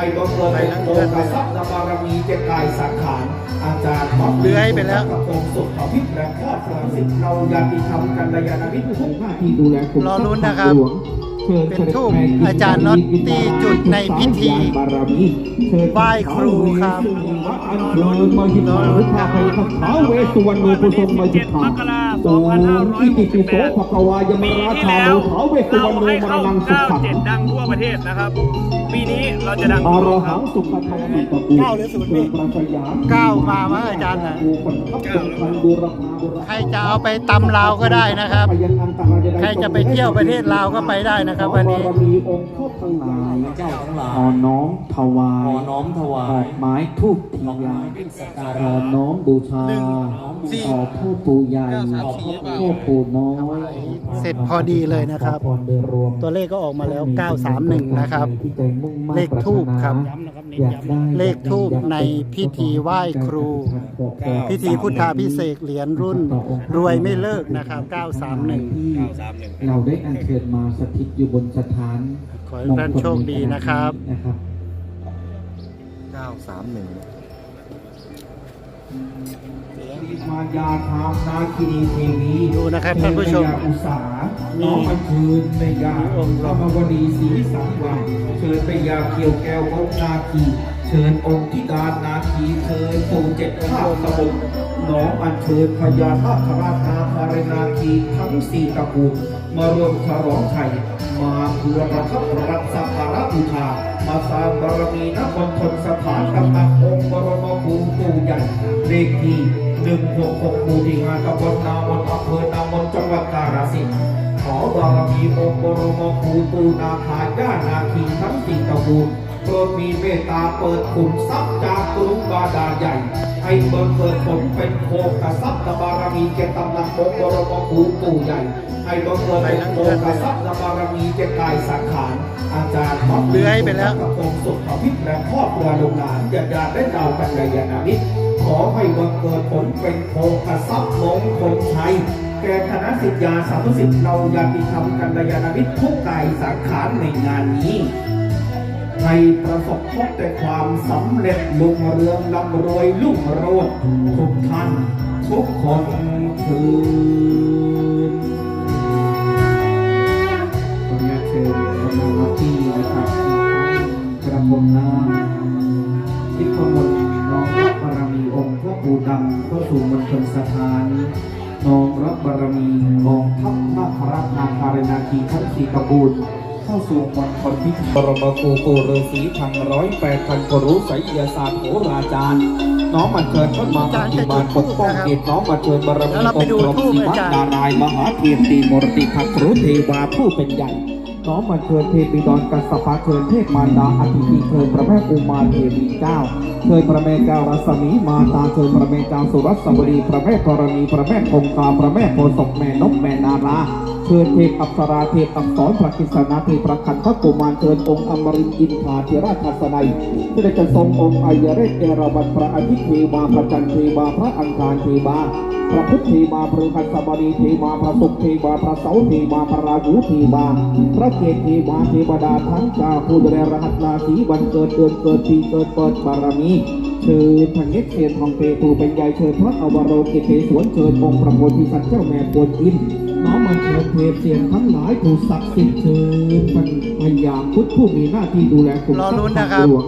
ให้บังเกิดเป็นโภคทรัพย์บารมีเจกายสังขารอาจารย์วัดเลื้อยไปแล้วกระพงสุขพิษและครอบครัวสิทธิ์เรายาติธรรมกัลยาณมิตรทุกหน้าที่ดูแลกลุ่มรอลุ้นนะครับหลวง เป็นทูปอาจารย์น็อตตีจุดในพิธีบารมีเชิญไหว้ครูครับอันมหินหรือพาไปขับเท้าเวสุวรรณโนปุสมมาหิทามกราคโอ้อิติปิโสภควายมราชาโลเท้าเวสุวรรณโนให้มรังสุขังดังทั่วประเทศนะครับปีนี้เราจะดังอรโลกคหัรับงสุขธรรมะเก้าหรือศูนย์พี่ประสยามเก้ามามั้งอาจารย์นะเก้าบูรพาบุรใครจะเอาไปตำลาวก็ได้นะครับ ใครจะไปเที่ยวประเทศลาวก็ไปได้นะครับวันนี้ ขอบารมีองค์พ่อทั้งหลายเจ้าทั้งหลายขอน้อมถวาขอยน้อมถวาดอยกไม้ทูบเทียนสักกาขระอน้อมบูชาหนึ่งขอพ่อปู่ใหญ่พ่อปู่น้อย เสร็จพอดีเลยนะครับ ตัวเลขก็ออกมาแล้ว 931 นะครับ เลขทูบครับ เลขทูบในพิธีไหว้ครู พิธีพุทธาพิเศษเหรียญรุ่น รวยไม่เลิกนะครับ 931เราได้อัญเชิญมาสถิตอยู่บนสถาน ขอให้ท่านโชคดีนะครับ 931 มายาทามนาคินีเทวีดูนะครับท่านผู้ชมเทพยอุสาน้องอัญเชิญในยามีองค์ธรรมวดีศรีสังวาเชิญไปยาเกี่ยวแก้วองค์นาคีเชิญองค์ธิดานาคีเชิญปู่เจ็ดข้าตะบนน้องอัญเชิญพญานาคราชนาคารนาคีทั้งสี่ตระกูลมารวมฉลองชัยมาเพื่อประทับรับสักการะบูชามาสร้างบารมีนครทนสถานกำนังองค์บรมครูปู่ใหญ่เลขที่ หนึ่งหกหกหมู่ที่ห้าตำบลนามนอำเภอนามนจังหวัดกาฬสินธุ์ขอบารมีองค์บรมครูปูนาคาญาณาคีทั้งสี่ตระกูล โปรดมีเมตตาเปิดขุนทรัพย์จากกรุงบาดาลใหญ่ ให้เบิกเกิดผลเป็นโคกทรัพย์บารมีแก่ตำหนักองค์บรมครูปู่ใหญ่ ให้เบิกเกิดเป็นโคกทรัพย์บารมีแก่กายสังขารอาจารย์วัดเลื้อยไปแล้วกระพงสุขพิษและครอบครัวลูกหลานญาติญาติได้ดาวกันเลยนามิตรขอให้บังเกิดผลเป็นโภคทรัพย์มงคลชัยแก่คณะสิทธิาสาธุสิทธิ์เราญาติธรรมกันยาณมิตรทุกกายสังขารในงานนี้ ให้ประสบพบแต่ความสำเร็จลุงเรืองร่ำรวยลุ่งโรจน์ทุกท่าน ทุกคนคือขออนุญาตเชิญกำลังรับที่นะครับกระผมน้ำทิพมนต์น้อมรับบารมีองค์พ่อปู่ดำเข้าสู่มณฑลสถานน้อมรับบารมีองทัพนาคราชนาคารนาคีทั้งสี่ตระกูล เข้าสู่มณฑลพิธีบรมครูปู่ฤาษีพันร้อยแปดพันกรู้ไสยศาสตร์โหราจารย์ น้อมมาเชิญท่านมาปฏิบัติปกป้องเกียรติน้อมมาเชิญบารมีแล้วเราอไปงดูค์พรหมทูปศิอามาจารย์นารายณ์มหาเทียนตีมรติพักรุเทวาผู้เป็นใหญ่น้อมมาเชิญเทพีดอนกัสสปะเชิญเทพมารดาอธิธีเชิญพระแม่อุมาเทวีเจ้าเชิญพระแม่เจ้ารัศมีมาตาเชิญพระแม่เจ้าสุรัสวดีพระแม่ธรณีพระแม่คงคาพระแม่โพธิ์ศพแม่นกแม่นาราเชิญเทพอัปสราเทพอักษรพระกิษณาเทพประคันพระกุมารเชิญองค์อมรินทร์อินทราธิราชทัศนัยที่ได้จทรงองค์อายเรศเอราวัณพระอาทิตย์เทวาพระจันทร์เทวาพระอังคารเทวาพระพุทธเทมาพระคันสบดีเทมาพระสุขเทมาพระเสาเทมาพระราหูเทมาพระเกศเทมาเทวดาทั้งกาผู้ดูแลรหัสราศีวันเกิดเดือนเกิดปีเกิดเปิดบารมีเชิญทางเนตเทียนทองเปตูเป็นใหญ่เชิญพระอวโรกิเตสวนเชิญองค์พระโพธิสัตว์เจ้าแม่กวนอิมน้อมมัน เชิญเทพเสียงทั้งหลายผู้ศักดิ์สิทธิ์เชิญท่านพญาพุทธผู้มีหน้าที่ดูแลคุมรอทรัพลุ้นย์นะครับหลวง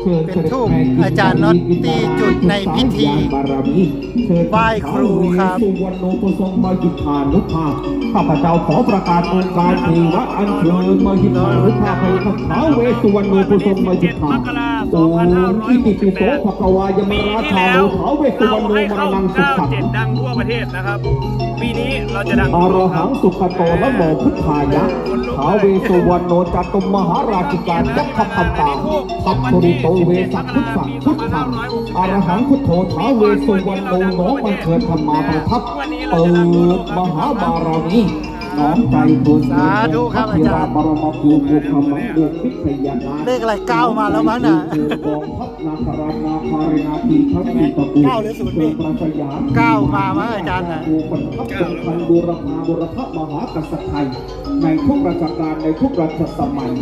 เชิญเป็นทูปอาจารย์น็อตตีจุดในพิธีบารมีเชิญไหว้ครูครับสุวรรณโนปสมมายุทธานุภาพข้าพเจ้าขอประกาศองค์การเทวะอันเชิญมายุทธานุภาพให้ข้าท้าวเวสสุวรรณโนปสมมายุทธา17มกราคม โอ้อิติปิโสภควายมปีราที่ชาแล้โลวท้าวเวสสุเราวรรณโนให้มรเข้านังสุขัง97ดังทั่วประเทศนะครับ ปีนี้เราจะดังอทั่วรโลกคหัรับงสุขโตและโมพุทธายะท้าวเวสสุวรรณโนจัตุมมหาราชิการยักษ์พันตาสัพพุริโตเวสัพพุทธังพุทธังอรหังพุทโธท้าวเวสสุวรรณโนน้อมมันเชิญธรรมาประทับเปิดมหาบารมี น้อมใจบุญสาธุครับอาจารย์บรมครูบุคคลมังบุพิทยานาเลขอะไรเก้ามาแล้วมั้งน่ะกองทัพนาครานาคารินาทีพระกิตกุลเก้าหรือศูนย์พี่เมืองประสยามเก้ามาไหมอาจารย์น่ะบูปันทัพสำคัญบูรพาบุรพมหากษัตริย์ไทยในทุกราชการในทุกรัชสมัย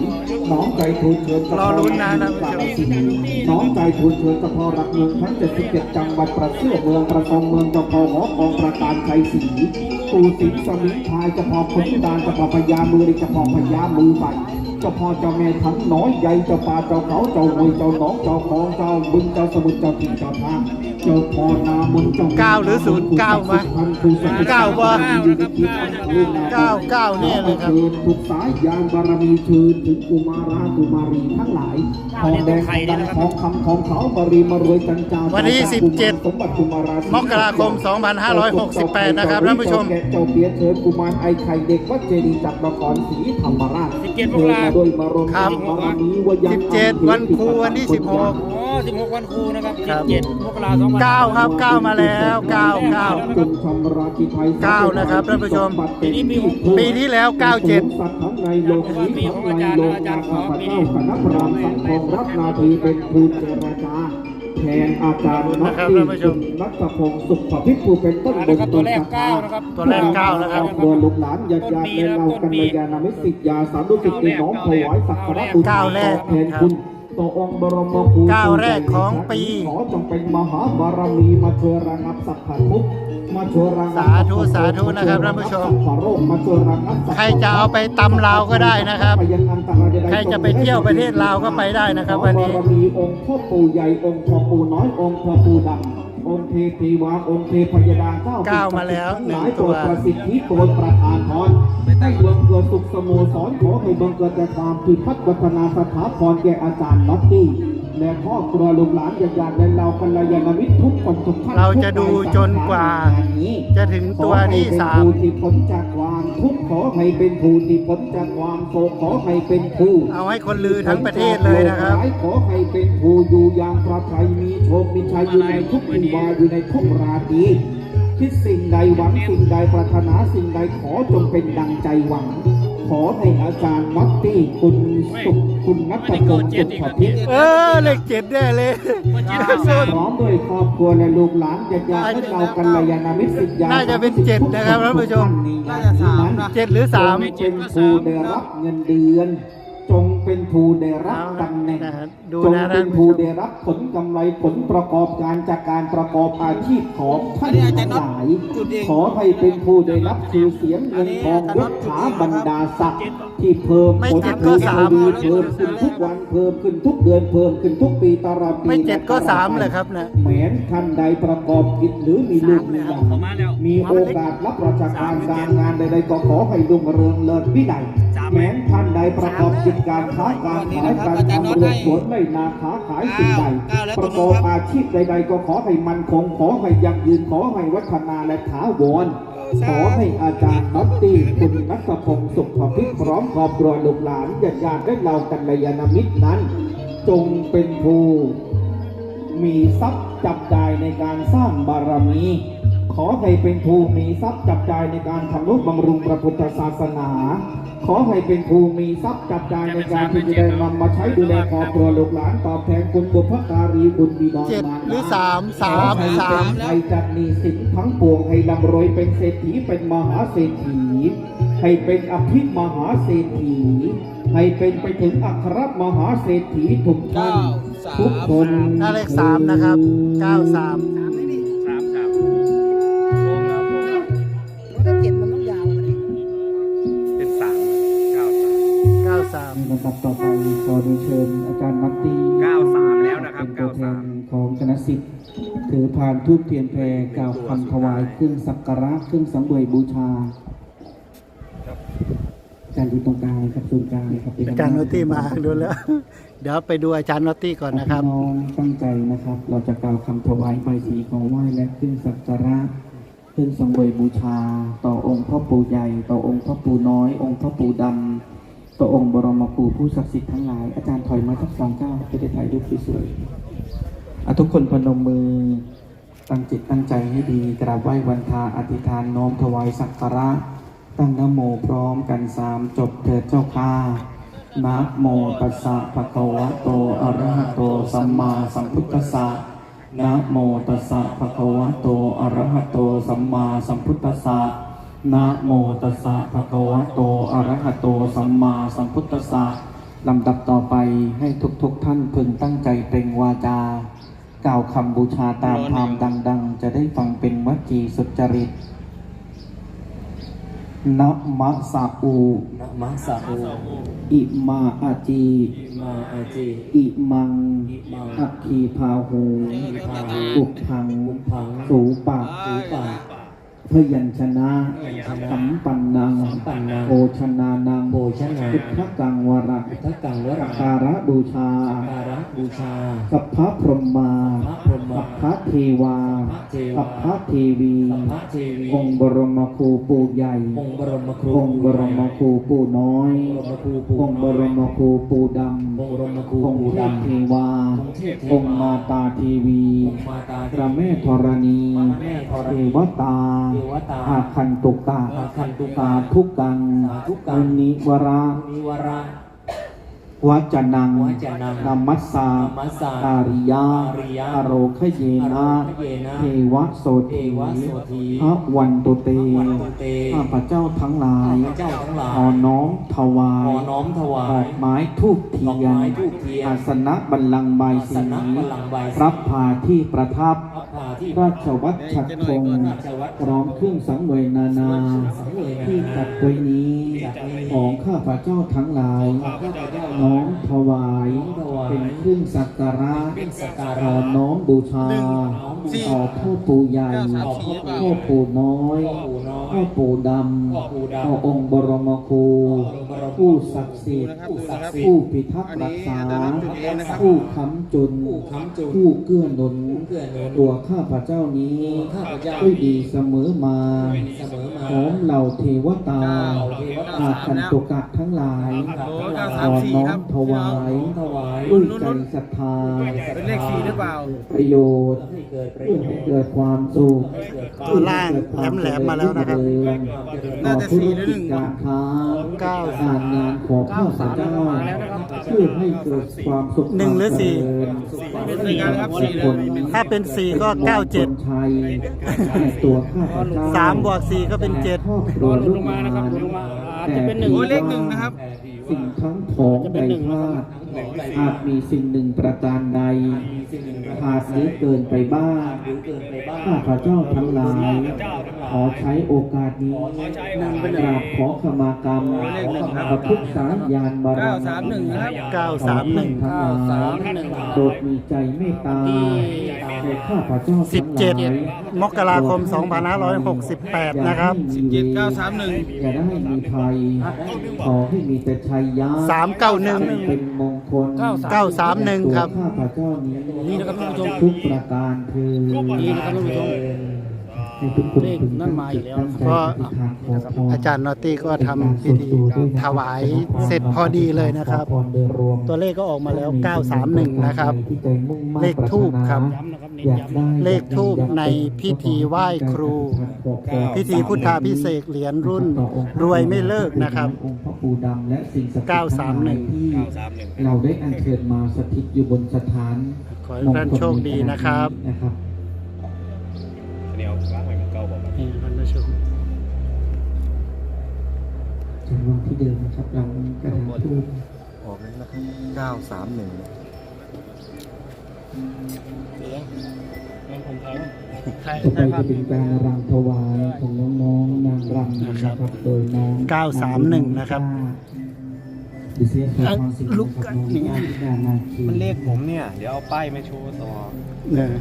น้องใจทูลเชิญรอลุ้นนะท่านผู้ชมกาฬสินธุ์น้องใจทูลเชิญเฉพาะรักเมืองทั้ง77จังหวัดประเทศเมืองประกองเมืองเฉพาะหอกองประการชัยศรี ตูสิงห์สมิงพรายเฉพาะคนดานเฉพาะพญามือเฉพาะพญามือใหม่เจ้าพ่อเจ้าแม่ทั้งน้อยใหญ่เจ้าป่าเจ้าเขาเจ้าหวยเจ้าหนองเจ้าคลองเจ้าบึงเจ้าสมุทรเจ้าถิ่นเจ้าทางเจ้าพ่อนามนเจ้าเก้าหรือศูนย์เก้าไหมเก้าบ่เก้าเก้าเนี่ยเลยครับทุกสายยานบารมีเชิญถึงกุมารากุมารีทั้งหลายทองแดงดังทองคำทองเขาบารีมารวยจันจาวันที่สมบัติกุมารา17 มกราคม 2568 นะครับท่านผู้ชมเจ้าเปียเชิญกุมารไอไข่เด็กวัดเจดีย์จากนครศรีธรรมราช17มกราโดยมารวมครับบารมีวยัง17 วันครูวันที่ 16อ๋อ16วันครูนะครับครับ17มกราคมเก้าครับเก้ามาแล้วเก้าเก้าจงชำระจิตไทยเก้านะครับท่านผู้ชมปีนี้ปีปีที่แล้ว 97 สัตว์ทั้งในโลกนี้ทั้งในโลกนาข้าพเจ้าคณะพราหมณ์สังคมรับนาทีเป็นภูมิเจรจาแทนอาจารย์นักนะครับตีท่านผู้ชมนัทพงศ์สุขพิษผู้เป็นต้นบนตัวแรกเก้านะครับตัวแรกเก้านะครับครัวลูกหลานญาติญาติและเรากัลยาณมิตรสิทธิยาสาธุสิทธิ์น้องถวายสักการะบูชาเก้าแรกแทนคุณ ต่อองค์บรมครูเก้าแรกของปีขอจงเป็นมหาบารมีมาช่วยระงับสัพพะทุกข์มาช่วยระงับสาธุสาธุนะครับท่านผู้ชมสัพพะโรคมาช่วยระงับสัพพใครจะเอาไปตำลาวก็ได้นะครับพยัญอันตรายใดๆใครจะไปเที่ยวประเทศลาวก็ไปได้นะครับวันนี้ขอบารมีองค์พ่อปู่ใหญ่องค์พ่อปู่น้อยองค์พ่อปู่ดำ องค์เทพีวาองค์เทพยดาเก้าเก้ามาแล้วทั้งหลายหนึ่งตัตัววประสิทธิโปรดประทานพรให้เบิ่งเกิดสุขสโมสรขอให้เบิ่งเกิดแต่ความพิพัฒน์วัฒนาสถาพรแก่อาจารย์น็อตตี้ และพ่อครัวลูกหลานญาติญาติและเรากัลยาณมิตรทุกคนทุกท่านเราจะดูจนกว่า จะถึงตัวที่สามขอให้เป็นผู้ที่พ้นจากความทุกข์ขอให้เป็นผู้ที่พ้นจากความโศกขอให้เป็นผู้เอาให้คนลือทั้งประเทศเลยนะครับ ขอให้เป็นผู้อยู่อย่างปลอดภัยมีโชคมีชัยอยู่ในทุกวันวาอยู่ในทุกราตรีคิดสิ่งใดหวังสิ่งใดปรารถนาสิ่งใดขอจงเป็นดังใจหวังข อให้อาจารย์มัตตี้คุณสุขคุณนัทพงศ์สุขพิษเออเลขเจ็ดแน่เลยพร้อมด้วยครอบครัวและลูกหลานญาติญาติและเรากัลยาณมิตรสิทธิยาน่าจะเป็นเจ็ดนะครับท่านผู้ชมน่าจะสามนะเจ็ดหรือสามเป็นผู้ได้รับเงินเดือน จงเป็น ผู้ได้รับตำแหน่งเอานะดูจงนะเป็นผู้ได้รับผลกำไรผลประกอบการจากการประกอบอาชีพของท่านทั้งหลาย ขอให้เป็นผู้ได้รับชื่อเสียงเงินทองยศถาบรรดาศักดิ์ที่เพิ่มไม่ผลเจ็ดก็สามเพิ่มขึ้นทุกวันเพิ่มขึ้นทุกเดือนเพิ่มขึ้นทุกปีตลอดปีไม่เจ็ดก็สามเลยครับนะแม้นท่านใดประกอบกิจหรือมีลูกมีหลานมีโอกาสรับราชการการงานใดๆก็ขอให้รุ่งเรืองเลิศวิไลแม้นท่านใดประกอบกิจการค้าการขายการทำเรือนสวนไร่นาค้าขายสิ่งใดประกอบอาชีพใดๆก็ขอให้มันคงขอให้ยั่งยืนขอให้วัฒนาและถาวรขอให้อาจารย์น็อตตี้คุณนัทพงศ์สุขพิษพร้อมครอบครัวลูกหลานญาติญาติและเรากัลยาณมิตรนั้น จงเป็นผู้มีทรัพย์จับจ่ายในการสร้างบารมี ขอให้เป็นผู้มีทรัพย์จับจ่ายในการทำนุบำรุงพระพุทธศาสนา ขอให้เป็นผู้มีทรัพย์จับจ่ายในการที่จะได้นำมาใช้ดูแลครอบครัวลูกหลานตอบแทนคุณบุพการีคุณบิดาเจ็ดมารดาหรือสามสามขอให้สามเป็นให้จัดหนีสินทั้งปวงให้ร่ำรวยเป็นเศรษฐีเป็นมหาเศรษฐี ให้เป็นอภิมหาเศรษฐี ให้เป็นไปถึงอัครมหาเศรษฐีทุกท่านทุกคนหน้าเลขสามนะครับเก้าสามสาม ลำดับต่อไปขอเรียนเชิญอาจารย์มัตตี้93 แล้วนะครับ เป็นตัวแทน93ของคณะสิทธิ์ถือพานทูบเทียนแพรกล่าวคำถวายเครื่องสักการะเครื่องสังเวยบูชาอาจารย์อยู่ตรงกลางครับศูนย์กลางครับอาจารย์นอตตี้มาดูแล้ว เดี๋ยวไปดูอาจารย์นอตตี้ก่อนนะครับพี่น้องตั้งใจนะครับ เราจะกล่าวคำถวายใบสีของไหว้และเครื่องสักการะเครื่องสังเวยบูชา ต่อองค์พ่อปู่ใหญ่ ต่อองค์พ่อปู่น้อย องค์พ่อปู่ดำ ต่อองค์บรมครูผู้ศักดิ์สิทธิ์ทั้งหลาย อาจารย์ถอยมาทักสองเก้าวจะได้ถ่ายรูปสวยๆอทุกคนพนมมือตั้งจิตตั้งใจให้ดีกราบไหว้วันทาอธิษฐานน้อมถวายสักการะ ตั้งนโมพร้อมกันสามจบเถิดเจ้าค่ะนะโมตัสสะภะคะวะโตอะระหะโตสัมมาสัมพุทธัสสะนะโมตัสสะภะคะวะโตอะระหะโตสัมมาสัมพุทธัสสะ นะโมตัสสะภะคะวะโตอะระหะโตสัมมาสัมพุทธัสสะลำดับต่อไปให้ทุกๆทท่านพึงตั้งใจเปล่งวาจา กล่าวคำบูชาตามธรรมดัง ๆ จะได้ฟังเป็นวจีสุจริตนะมะสะอูนะมะสะโออิมาอาจีมาอาเจอิมังอิมังอัคคีพาหูพาอุพังอุพังสูปะสูปะ พยัญชนะสัมปันนังสัมปันนังโภชนานังโภชนาพุทธกังวระพุทธกังวราการะบูชาการะบูชาสัพพะพรหมาพระพรหมสัพพะเทวาเทวาสัพพะเทวีสัพพะเทวีองค์บรมครูปูใหญ่องค์บรมครูองค์บรมครูปูน้อยองค์บรมครูปูองค์บรมครูปูดำองค์บรมครูองค์ปูเทพดำเทวาองค์เทพเทวาองค์มาตาเทวีองค์มาตาพระแม่ธรณีแม่ธรเทณีวตาเทวตาอาคันตุกะอาคันตุกะสาทุกังสาธุกังมุนิวระนิวระ วัจนังวัจนังนามัสสานามัสสาอาริยาอาริยาอโรคเยนะอโรคเยนะเทวะโสเทธีวะโสธีพระวันตุเตพระวันตุเตข้าพระเจ้าทั้งหลายข้าพเจ้าทั้งหลายขอน้อมถวาขอยน้อมถวาดอยกไม้ทูบเทีดอกยนไม้ธูปเทียนอาสนะบัลลังก์ใบายสีอาสนะบัลลังก์ใบายสีรับผ่าที่ประทับพระพาที่ราชวัตรฉัตรคงราชวัตรพร้อมเครื่องสังเวยนานาสังเวยนาที่จัดไว้นี้จัดไว้นี้ของข้าพระเจ้าทั้งหลายข้าพเจ้าน้อมถวายน้อมถวาย เป็นเครื่องสักการะเป็นสักการะขอน้อมบูชาน้อมบูชาขอพ่อปู่ใหญ่เก้าสามสี่หรือเปล่าพ่อปู่น้อย พ่อปู่น้อยพ่อปู่ดพ่อปู่ดำำพ่อองค์บรมครูองค์บรมครูผู้ศักดิ์สิทธิ์ผู้ศักดิ์สิทธิ์ผู้พิทักษ์รักษาผู้ค้ำจุนผู้ค้ำจุนผู้เกื้อหนุนเกื้อหนุนตัวข้าพระเจ้านี้ข้าพเจ้าด้วยดีเสมอมาเสมอมาพร้อมเหล่าเทวตาเทวตา อาคันตุกะทั้งหลายขอน้อมถวายถวาย ด้วยใจศรัทธา เป็นเลขสี่หรือเปล่า ประโยชน์ให้ เกิดประเพื่โยอชให้น์เกิดความสุขตัวล่างแหลมๆมาแล้วนะครับต่อธุรกิจการค้าเก้าการงานของข้าพเจ้าเพื่อให้เกิดความสุขหนึ่งหรือสี่ความเจริญสี่ครับสี่เลยถ้าเป็นสี่ก็เก้าเจ็ดคนไทยแต่ตัวข้าพเจ้าสามบวกสี่ก็เป็นเจ็ดครอบครัวลูกหลาน อาจจะเป็นหนึ่งโอ้ยเลขหนึ่งนะครับ สิ่งทั้งของใดพลาดอาจมีสิ่งหนึ่งประการใดขาดหรือเกินไปบ้างหรือเกินไปบ้างข้าพระเจ้าทั้งหลาย ขอใช้โอกาสนี้กราบขอขมากรรมพระพุทธสายยานบารมี931นะครับเก้าสามหนึ่งทั้งหลายโปรดมีใจเมตตา ในข้าพระเจ้าทั้งหลายสิบเจ็ดมกราคม 2568 นะครับเจ็ดเก้าสามหนึ่งอย่าได้มีภัยขอให้มีแต่ชัยยะสามเก้าหนึ่งเป็นมงคลเก้าสามหนึ่งครับข้าพระเจ้านี้นี่นะครับท่านผู้ชมทุกประการคือนี่นะครับท่านผู้ชมให้ทุกคน เลขนั่นมาอีกแล้วตั้งใจก็อธิษฐานขอพรอาจารย์นอตตี้ก็ทำพิธีถวายเสร็จพอดีเลยนะครับขอพโดยรวมตัวเลขก็ออกมาแล้ว 931 นะครับที่ใจมุ่งมั่นเลขทูบครับอยากได้เลขทูบในพิธีไหว้ครู พิธีพุทธาพิเศษกเหรียญรุ่น รวยไม่เลิกนะครับ องค์พระปู่ดำและสิ่งศักดิ์สิทธิ์ทั้งหลาย931ที่เราได้อัญเชิญมาสถิตอยู่บนสถานขอให้ท่านโชคดีนะครับนะครับ จำลองที่เดิมนะครับเรากระดาษทูบออกแล้วนะครับเก้าสามหนึ่งใช่ต่อไปใช่ครัจะบเป็นการรำถวายของน้องๆนางรำนะครับ โดยน้อง931นะครับดิเซียข อความสิ่งลุกนะคกัรับนน้องนี่อาทิตานาคีมันเลขผมเนี่ย เดี๋ยวเอาป้ายมาโชว์ต่อ เออ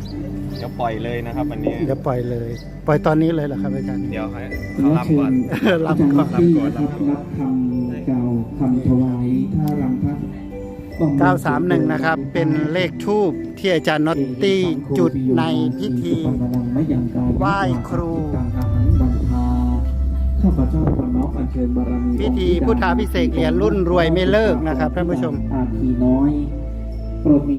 เดี๋ยวปล่อยเลยนะครับวันนี้ เดี๋ยวปล่อยเลย ปล่อยตอนนี้เลยเหรอครับอาจารย์ เดี๋ยวให้ขอเขาเชิรับก่อนญรับอาจารย์ก่อนที่นะครับรับคำกล่าวคำถวายถ้ารำพัด931 นะครับ เป็นเลขทูบที่อาจารย์นอตตี้จุดในพิธีไหว้ครู ข้าพเจ้าขอน้อมอัญเชิญบารมีพิธีพุทธาพิเศษกเหรียญรุ่นรวยไม่เลิกนะครับท่านผู้ชม อาคีน้อยโปรดมี